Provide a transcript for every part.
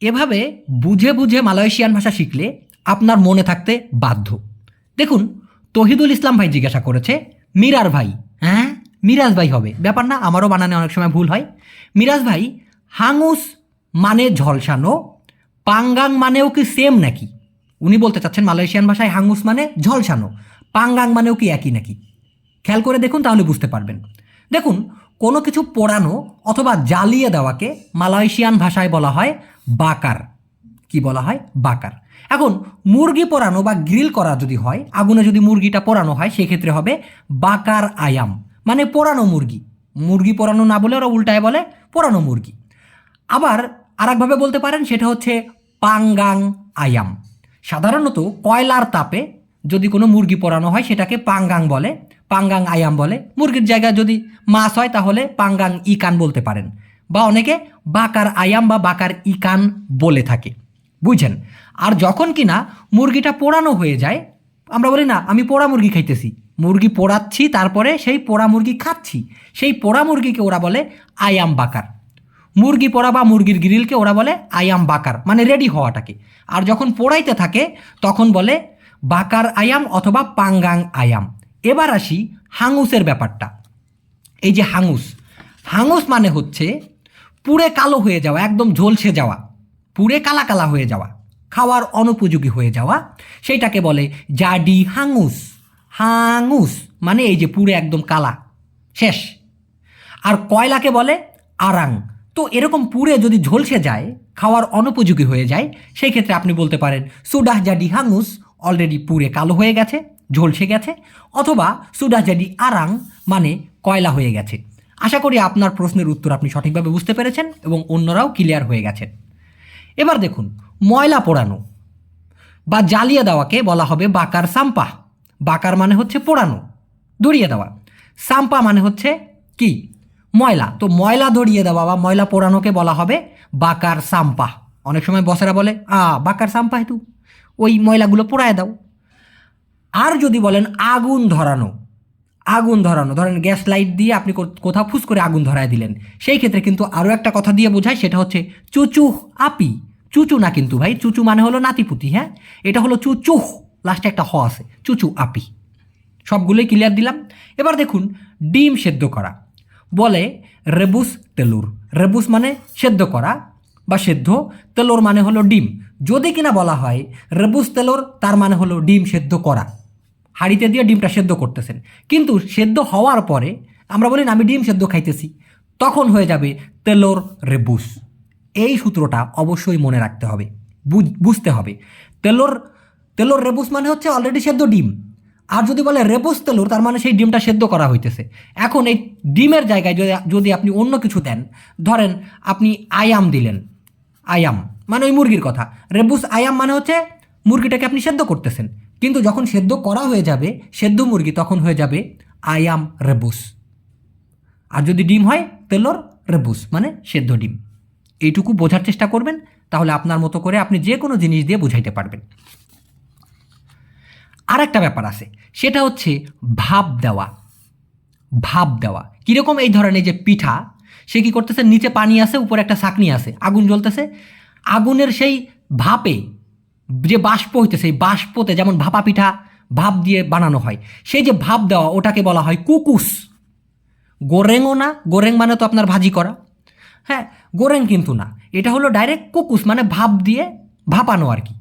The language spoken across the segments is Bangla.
এভাবে বুঝে বুঝে মালয়েশিয়ান ভাষা শিখলে আপনার মনে থাকতে বাধ্য। দেখুন, তহিদুল ইসলাম ভাই জিজ্ঞাসা করেছে মিরার ভাই হ্যাঁ? মিরাজ ভাই হবে। ব্যাপার না, আমারও বানানে অনেক সময় ভুল হয়। মিরাজ ভাই হাঙ্গুস মানে ঝলসানো, পাঙ্গাং মানেও কি সেম নাকি? উনি বলতে চাচ্ছেন, মালয়েশিয়ান ভাষায় হাঙ্গুস মানে ঝলসানো, পাঙ্গাং মানেও কি একই নাকি? খেয়াল করে দেখুন, তাহলে বুঝতে পারবেন। দেখুন কোনো কিছু পোড়ানো অথবা জ্বালিয়ে দেওয়াকে মালয়েশিয়ান ভাষায় বলা হয় বাকার। কি বলা হয়? বাকার। এখন, মুরগি পোড়ানো বা গ্রিল করা যদি হয়, আগুনে যদি মুরগিটা পোড়ানো হয়, সেক্ষেত্রে হবে বাকার আয়াম। মানে পোড়ানো মুরগি। মুরগি পোড়ানো না বলে ওরা উল্টায় বলে পোড়ানো মুরগি। আবার আরেকভাবে বলতে পারেন, সেটা হচ্ছে পাঙ্গাং আয়াম। সাধারণত কয়লার তাপে যদি কোনো মুরগি পোড়ানো হয়, সেটাকে পাঙ্গাং বলে। পাঙ্গাং আয়াম বলে। মুরগির জায়গায় যদি মাছ হয়, তাহলে পাঙ্গাং ইকান বলতে পারেন। বা অনেকে বাকার আয়াম বা বাকার ইকান বলে থাকে। বুঝছেন? আর যখন কিনা মুরগিটা পোড়ানো হয়ে যায়, আমরা বলি, না, আমি পোড়া মুরগি খাইতেছি। মুরগি পোড়াচ্ছি, তারপরে সেই পোড়া মুরগি খাচ্ছি। সেই পোড়া মুরগিকে ওরা বলে আয়াম বাকার। মুরগি পোড়া বা মুরগির গ্রিলকে ওরা বলে আয়াম বাকার মানে রেডি হওয়াটাকে। আর যখন পোড়াইতে থাকে, তখন বলে বাকার আয়াম অথবা পাঙ্গাং আয়াম। এবার আসি হাঙ্গুসের ব্যাপারটা। এই যে হাঙ্গুস হাঙ্গুস মানে হচ্ছে পুড়ে কালো হয়ে যাওয়া, একদম ঝলসে যাওয়া, পুড়ে কালা কালা হয়ে যাওয়া, খাওয়ার অনুপযোগী হয়ে যাওয়া, সেইটাকে বলে জাডি হাঙ্গুস হাঙ্গুস মানে এই যে পুড়ে একদম কালা, শেষ। আর কয়লাকে বলে? আরাং। তো এরকম পুড়ে যদি ঝলসে যায়, খাওয়ার অনুপযোগী হয়ে যায়, সেই ক্ষেত্রে আপনি বলতে পারেন, সুডাহ জাডি হাঙ্গুস অলরেডি পুড়ে কালো হয়ে গেছে। ঝলসে গেছে অথবা সুডাহ জাডি আরাং মানে কয়লা হয়ে গেছে। আশা করি আপনার প্রশ্নের উত্তর আপনি সঠিকভাবে বুঝতে পেরেছেন এবং অন্যরাও ক্লিয়ার হয়ে গেছেন। এবার দেখুন, ময়লা পোড়ানো বা জ্বালিয়ে দেওয়াকে বলা হবে বাকার সাম্পা। বাকার মানে হচ্ছে পোড়ানো, ধরিয়ে দেওয়া। সাম্পা মানে হচ্ছে কি? ময়লা। তো ময়লা ধরিয়ে দেওয়া বা ময়লা পোড়ানোকে বলা হবে বাকার সাম্পা। অনেক সময় বসেরা বলে, আ, বাকার সাম্পা হেতু। ওই ময়লাগুলো পোড়ায় দাও। আর যদি বলেন আগুন ধরানো আগুন ধরানো, ধরেন গ্যাস লাইট দিয়ে আপনি কোথাও ফুস করে আগুন ধরায় দিলেন, সেই ক্ষেত্রে কিন্তু আরও একটা কথা দিয়ে বোঝায়, সেটা হচ্ছে চুচুহ আপি। চুচু না কিন্তু ভাই, চুচু মানে হলো নাতিপুতি হ্যাঁ? এটা হলো চুচুহ লাস্টে একটা হ আছে, চুচু আপি। সবগুলোই ক্লিয়ার দিলাম। এবার দেখুন, ডিম সেদ্ধ করা। বলে রেবুস তেলুর। রেবুস মানে সেদ্ধ করা বা সেদ্ধ, তেলোর মানে হলো ডিম। যদি কিনা বলা হয় রেবুস তেলোর, তার মানে হলো ডিম সেদ্ধ করা। হাঁড়িতে দিয়ে ডিমটা সেদ্ধ করতেছেন। কিন্তু সেদ্ধ হওয়ার পরে আমরা বলি আমি ডিম সেদ্ধ খাইতেছি। তখন হয়ে যাবে তেলোর রেবুস। এই সূত্রটা অবশ্যই মনে রাখতে হবে, বুঝ- বুঝতে হবে। তেলোর তেলোর রেবুস মানে হচ্ছে অলরেডি সেদ্ধ ডিম। আর যদি বলে রেবুস তেলোর, তার মানে সেই ডিমটা সেদ্ধ করা হইতেছে। এখন এই ডিমের জায়গায় যদি যদি আপনি অন্য কিছু দেন, ধরেন আপনি আয়াম দিলেন, আয়াম মানে ওই মুরগির কথা। রেবুস আয়াম মানে হচ্ছে মুরগিটাকে আপনি সেদ্ধ করতেছেন। কিন্তু যখন সেদ্ধ করা হয়ে যাবে, সেদ্ধ মুরগি তখন হয়ে যাবে আয়াম রেবুস আর যদি ডিম হয় তেলোর রেবুস মানে সেদ্ধ ডিম। এইটুকু বোঝার চেষ্টা করবেন, তাহলে আপনার মতো করে আপনি যে কোনো জিনিস দিয়ে বুঝাইতে পারবেন। আর একটা ব্যাপার আছে, সেটা হচ্ছে ভাপ দেওয়া। ভাব দেওয়া। কীরকম এই ধরনের যে পিঠা, সে কী করতেছে, নিচে পানি আছে, উপরে একটা ছাকনি আছে, আগুন জ্বলতেছে। আগুনের সেই ভাপে যে বাষ্প হইতেছে, সেই বাষ্পতে যেমন ভাপা পিঠা, ভাপ দিয়ে বানানো হয়, সেই যে ভাপ দেওয়া, ওটাকে বলা হয় কুকুস। গোরেংও না, গোরেং মানে তো আপনার ভাজি করা। হ্যাঁ গোরেং কিন্তু না, এটা হলো ডাইরেক্ট কুকুস মানে ভাপ দিয়ে ভাপানো আর কি।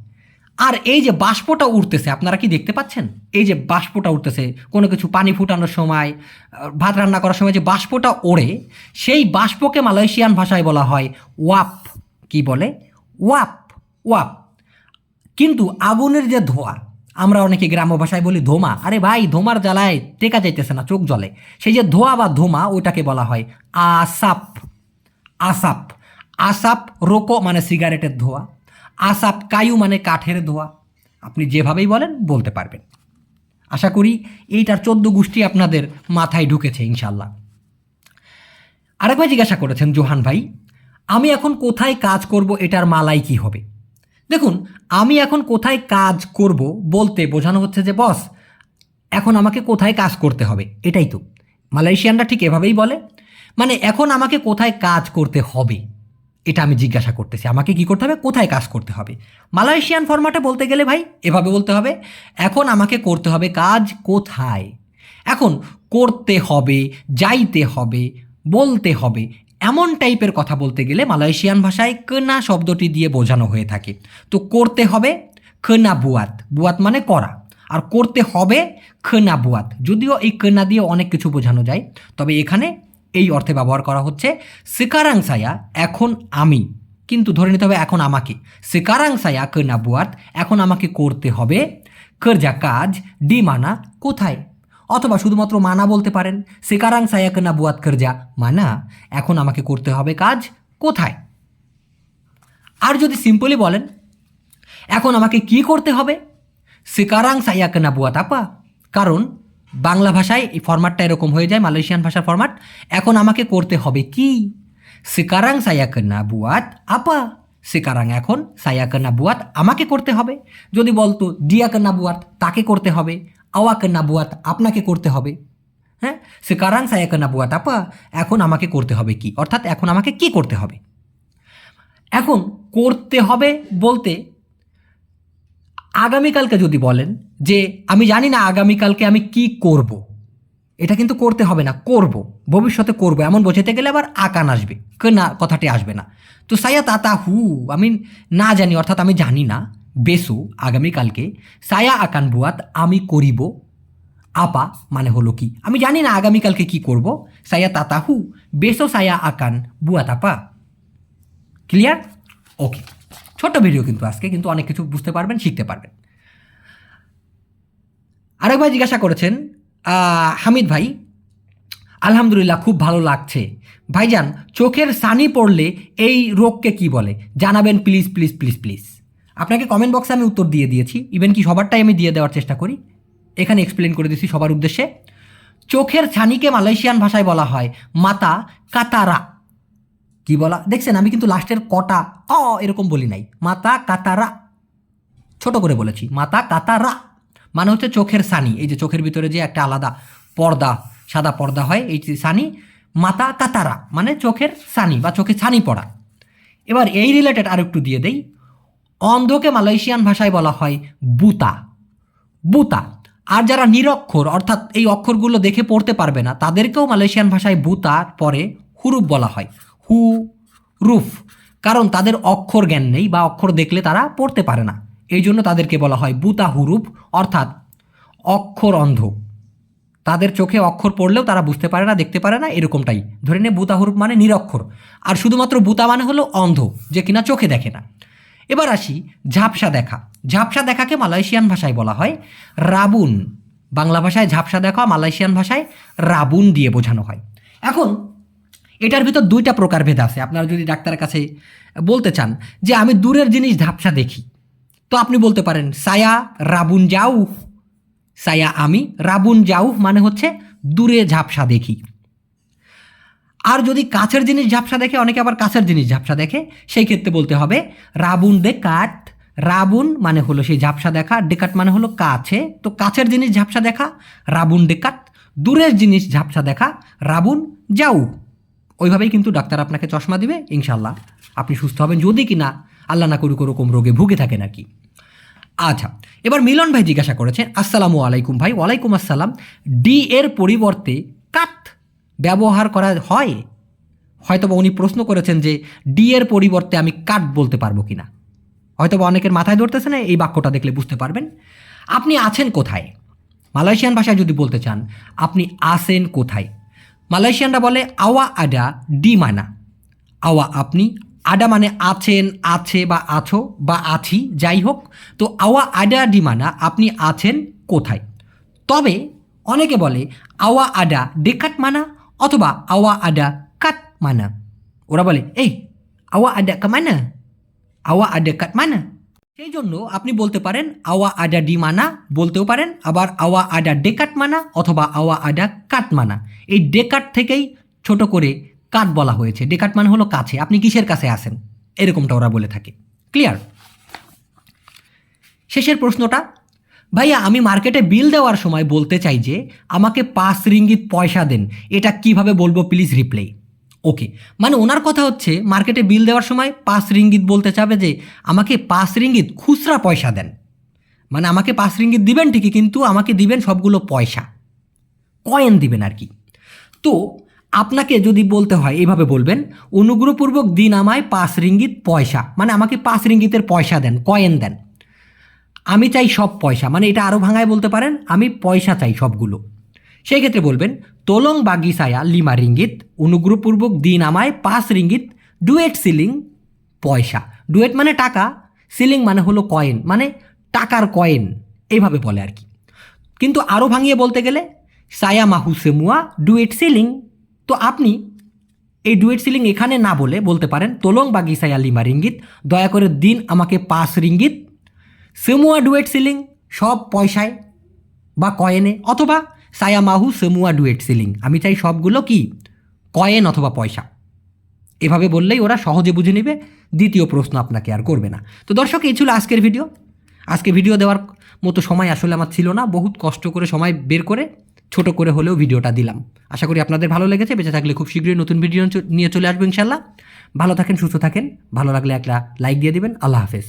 আর এই যে বাষ্পটা উঠতেছে, আপনারা কি দেখতে পাচ্ছেন? এই যে বাষ্পটা উঠতেছে, কোনো কিছু পানি ফুটানোর সময় ভাত রান্না করার সময় যে বাষ্পটা ওড়ে, সেই বাষ্পকে মালয়েশিয়ান ভাষায় বলা হয় ওয়াপ, কি বলে? ওয়াপ ওয়াপ। কিন্তু আগুনের যে ধোঁয়া, আমরা অনেকে গ্রাম্য ভাষায় বলি ধোমা। আরে ভাই, ধোমার জ্বালায় টেকা যাইতেছে না, চোখ জলে সেই যে ধোঁয়া বা ধোমা, ওইটাকে বলা হয় আসাপ। আসাপ। আসাপ রোকো মানে সিগারেটের ধোঁয়া। আসাপ কায়ু মানে কাঠের ধোঁয়া। আপনি যেভাবেই বলেন, বলতে পারবেন। আশা করি এইটার চোদ্দ গোষ্ঠী আপনাদের মাথায় ঢুকেছে ইনশাল্লাহ আরেকবার জিজ্ঞাসা করেছেন, জোহান ভাই, আমি এখন কোথায় কাজ করব, এটার মালাই কি হবে? দেখুন, আমি এখন কোথায় কাজ করব বলতে বোঝানো হচ্ছে যে, বস, এখন আমাকে কোথায় কাজ করতে হবে? এটাই তো। মালয়েশিয়ানরা ঠিক এভাবেই বলে। মানে এখন আমাকে কোথায় কাজ করতে হবে? এটা আমি জিজ্ঞাসা করতেছি। আমাকে কি করতে হবে? কোথায় কাজ করতে হবে? মালয়েশিয়ান ফরম্যাটে বলতে গেলে ভাই, এভাবে বলতে হবে, এখন আমাকে করতে হবে কাজ কোথায়? এখন, করতে হবে, যাইতে হবে, বলতে হবে এমন টাইপের কথা বলতে গেলে মালয়েশিয়ান ভাষায় কেনা শব্দটি দিয়ে বোঝানো হয়ে থাকে। তো করতে হবে কেনা বুয়াত বুয়াত মানে করা। আর করতে হবে কেনা বুয়াত যদিও এই কেনা দিয়ে অনেক কিছু বোঝানো যায়, তবে এখানে এই অর্থে ব্যবহার করা হচ্ছে, সিকারাং সায়া, এখন আমি কিন্তু ধরে নিতে হবে, এখন আমাকে সিকারাং সায়া, কেনা বুয়াত এখন আমাকে করতে হবে কর্জা কাজ ডি মানা কোথায় অথবা শুধুমাত্র মানা বলতে পারেন সেকারাং সায়া কেনা বুয়াত কর্জা মানা, এখন আমাকে করতে হবে কাজ কোথায়? আর যদি সিম্পলি বলেন, এখন আমাকে কি করতে হবে? সেকারাং সায়া কেনা বুয়াত আপা। কারণ বাংলা ভাষায় এই ফরম্যাটটা এরকম হয়ে যায়, মালয়েশিয়ান ভাষার ফরম্যাট এখন আমাকে করতে হবে কি? সিকারাং সায়া কেনা বুয়াত আপা। সিকারাং এখন সায়া কেনা বুয়াত আমাকে করতে হবে। যদি বলতো ডিয়া কেনা বুয়াত তাকে করতে হবে। আওয়া কেনা বুয়াত আপনাকে করতে হবে। হ্যাঁ? সিকারাং সায়া কেনা বুয়াত আপা, এখন আমাকে করতে হবে কি? অর্থাৎ এখন আমাকে কি করতে হবে? এখন করতে হবে বলতে আগামীকালকে যদি বলেন যে আমি জানি না আগামীকালকে আমি কি করব। এটা কিন্তু করতে হবে না, করব, ভবিষ্যতে করব, এমন বোঝাতে গেলে আবার আকান আসবে না কথাটি আসবে না। তো সায়া তাতা হু আমি না জানি, অর্থাৎ আমি জানি না বেসু আগামীকালকে সায়া আকান বুয়াত, আমি করিব। আপা মানে হলো কি? আমি জানি না আগামীকালকে কি করব। সায়া তাতা হু, বেসো সায়া আকান বুয়াত আপা। ক্লিয়ার ওকে ছোট্ট ভিডিও কিন্তু আজকে, কিন্তু অনেক কিছু বুঝতে পারবেন, শিখতে পারবেন। আরেক ভাই জিজ্ঞাসা করেছেন হামিদ ভাই, আলহামদুলিল্লাহ খুব ভালো লাগছে। ভাইজান, চোখের সানি পড়লে এই রোগকে কি বলে? জানাবেন প্লিজ প্লিজ প্লিজ প্লিজ আপনাকে কমেন্ট বক্সে আমি উত্তর দিয়ে দিয়েছি। ইভেন কি সবারটাই আমি দিয়ে দেওয়ার চেষ্টা করি। এখানে এক্সপ্লেন করে দিচ্ছি সবার উদ্দেশ্যে। চোখের ছানিকে মালয়েশিয়ান ভাষায় বলা হয়, মাতা কাতারা। কি বলা? দেখছেন, আমি কিন্তু লাস্টের কটা অ এরকম বলি নাই। মাতা কাতারা। ছোট করে বলেছি, মাতা কাতারা। মানে হচ্ছে চোখের সানি এই যে চোখের ভিতরে যে একটা আলাদা পর্দা, সাদা পর্দা হয়, এই যে সানি মাতা কাতারা। মানে চোখের সানি বা চোখে ছানি পড়া। এবার এই রিলেটেড আর একটু দিয়ে দেই। অন্ধকে মালয়েশিয়ান ভাষায় বলা হয় বুতা। বুতা। আর যারা নিরক্ষর, অর্থাৎ এই অক্ষরগুলো দেখে পড়তে পারবে না, তাদেরকেও মালয়েশিয়ান ভাষায় বুতা পরে হুরুপ বলা হয়। হু, রুফ। কারণ তাদের অক্ষর জ্ঞান নেই বা অক্ষর দেখলে তারা পড়তে পারে না। এই জন্য তাদেরকে বলা হয় বুতা হুরুপ অর্থাৎ অক্ষর অন্ধ। তাদের চোখে অক্ষর পড়লেও তারা বুঝতে পারে না, দেখতে পারে না, এরকমটাই। ধরে নে, বুতা হুরুপ মানে নিরক্ষর। আর শুধুমাত্র বুতা মানে হলো অন্ধ, যে কিনা চোখে দেখে না। এবার আসি ঝাপসা দেখা। ঝাপসা দেখাকে মালয়েশিয়ান ভাষায় বলা হয় রাবুন। বাংলা ভাষায় ঝাপসা দেখা, মালয়েশিয়ান ভাষায় রাবুন দিয়ে বোঝানো হয়। এখন এটার ভিতর দুইটা প্রকারভেদ আছে। আপনারা যদি ডাক্তারের কাছে বলতে চান যে আমি দূরের জিনিস ঝাপসা দেখি, তো আপনি বলতে পারেন, সায়া রাবুন যাও। সায়া আমি, রাবুন যাও মানে হচ্ছে দূরে ঝাপসা দেখি। আর যদি কাছের জিনিস ঝাপসা দেখে, অনেকে আবার কাছের জিনিস ঝাপসা দেখে, সেই ক্ষেত্রে বলতে হবে, রাবুন দে কাট রাবুন মানে হলো সেই ঝাপসা দেখা ডেকাট মানে হলো কাছে। তো কাছের জিনিস ঝাপসা দেখা, রাবুন ডেকাট দূরের জিনিস ঝাপসা দেখা, রাবুন যাও। ওইভাবেই কিন্তু ডাক্তার আপনাকে চশমা দিবে ইনশাল্লাহ আপনি সুস্থ হবেন, যদি কি না আল্লাহ না করুক ওরকম রোগে ভুগে থাকেন আর কি আচ্ছা এবার মিলন ভাই জিজ্ঞাসা করেছেন, আসসালামু আলাইকুম ভাই, ওয়ালাইকুম আসসালাম। ডি এর পরিবর্তে ব্যবহার করা হয়? হয়তোবা উনি প্রশ্ন করেছেন যে ডি এর পরিবর্তে আমি কাট বলতে পারব কি কিনা। হয়তোবা অনেকের মাথায় ধরতেছে না, এই বাক্যটা দেখলে বুঝতে পারবেন। আপনি আছেন কোথায়? মালয়েশিয়ান ভাষায় যদি বলতে চান, আপনি আসেন কোথায়? মালয়েশিয়ানরা বলে আওয়া আডা ডি মানা। আওয়া আপনি, আডা মানে আছেন, আছে বা আছো বা আছি, যাই হোক, তো আওয়া আডা ডি মানা, আপনি আছেন কোথায়? তবে অনেকে বলে আওয়া আডা ডেকাট মানা অথবা আওয়া আডা কাট মানা ওরা বলে এই আওয়া আডা কামানা আওয়া আডা কাট মানা সেই জন্য আপনি বলতে পারেন আওয়া আডা ডি মানা বলতেও পারেন আবার আওয়া আডা ডেকাট মানা অথবা আওয়া আডা কাট মানা এই ডেকাট থেকেই ছোট করে কাট বলা হয়েছে ডেকাট মানে হলো কাছে আপনি কিসের কাছে আসেন এরকমটা ওরা বলে থাকে ক্লিয়ার শেষের প্রশ্নটা ভাইয়া, আমি মার্কেটে বিল দেওয়ার সময় বলতে চাই যে, আমাকে পাঁচ রিঙ্গিত পয়সা দেন। এটা কীভাবে বলব প্লিজ রিপ্লাই। ওকে মানে ওনার কথা হচ্ছে, মার্কেটে বিল দেওয়ার সময় পাঁচ রিঙ্গিত বলতে চাবে যে, আমাকে পাঁচ রিঙ্গিত খুচরা পয়সা দেন। মানে আমাকে পাঁচ রিঙ্গিত দিবেন ঠিকই, কিন্তু আমাকে দিবেন সবগুলো পয়সা। কয়েন দিবেন আর কি। তো, আপনাকে যদি বলতে হয় এইভাবে বলবেন, অনুগ্রহপূর্বক দিন আমায় পাঁচ রিঙ্গিত পয়সা মানে আমাকে পাঁচ রিঙ্গিতের পয়সা দেন, কয়েন দেন। আমি চাই সব পয়সা। মানে এটা আরও ভাঙায় বলতে পারেন, আমি পয়সা চাই সবগুলো। সেই ক্ষেত্রে বলবেন, তোলং বাগিসায়া লিমা রিঙ্গিত, অনুগ্রহপূর্বক দিন আমায় পাঁচ রিঙ্গিত, ডুয়েট সিলিং পয়সা। ডুয়েট মানে টাকা, সিলিং মানে হলো কয়েন মানে টাকার কয়েন, এইভাবে বলে আর কি। কিন্তু আরও ভাঙিয়ে বলতে গেলে, সায়া মাহু সেমুয়া ডুয়েট সিলিং। তো আপনি এই ডুয়েট সিলিং এখানে না বলে বলতে পারেন, তোলং বাগিসায়া লিমা রিঙ্গিত, দয়া করে দিন আমাকে পাঁচ রিঙ্গিত সেমুয়া ডুয়েট সিলিং সব পয়সায় বা কয়েনে, অথবা সায়া মাহু সেমুয়া ডুয়েট সিলিং আমি চাই সবগুলো কি? কয়েন অথবা পয়সা। এভাবে বললেই ওরা সহজে বুঝে নেবে, দ্বিতীয় প্রশ্ন আপনাকে আর করবে না। তো দর্শক, এই ছিল আজকের ভিডিও। আজকে ভিডিও দেওয়ার মতো সময় আসলে আমার ছিল না। বহুত কষ্ট করে সময় বের করে ছোট করে হলেও ভিডিওটা দিলাম। আশা করি আপনাদের ভালো লেগেছে। বেঁচে থাকলে খুব শীঘ্রই নতুন ভিডিও নিয়ে চলে আসব ইনশাল্লাহ ভালো থাকেন, সুস্থ থাকেন। ভালো লাগলে একটা লাইক দিয়ে দিবেন। আল্লাহ হাফেজ।